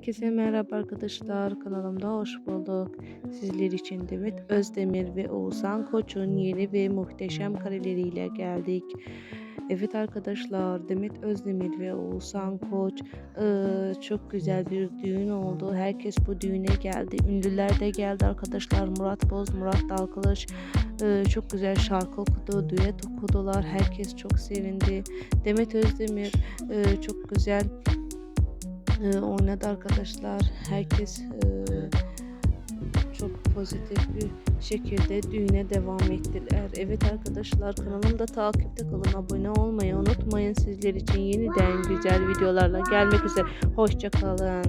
Herkese merhaba arkadaşlar. Kanalımda hoş bulduk. Sizler için Demet Özdemir ve Oğuzhan Koç'un yeni ve muhteşem kareleriyle geldik. Evet arkadaşlar Demet Özdemir ve Oğuzhan Koç eee, çok güzel bir düğün oldu. Herkes bu düğüne geldi. Ünlüler de geldi arkadaşlar. Murat Boz, Murat Dalkılıç eee, çok güzel şarkı okudu, düet okudular. Herkes çok sevindi. Demet Özdemir eee, çok güzel e, oynadı arkadaşlar. Herkes e, çok pozitif bir şekilde düğüne devam ettiler. Evet arkadaşlar kanalımda takipte kalın. Abone olmayı unutmayın. Sizler için yeniden güzel videolarla gelmek üzere. Hoşça kalın.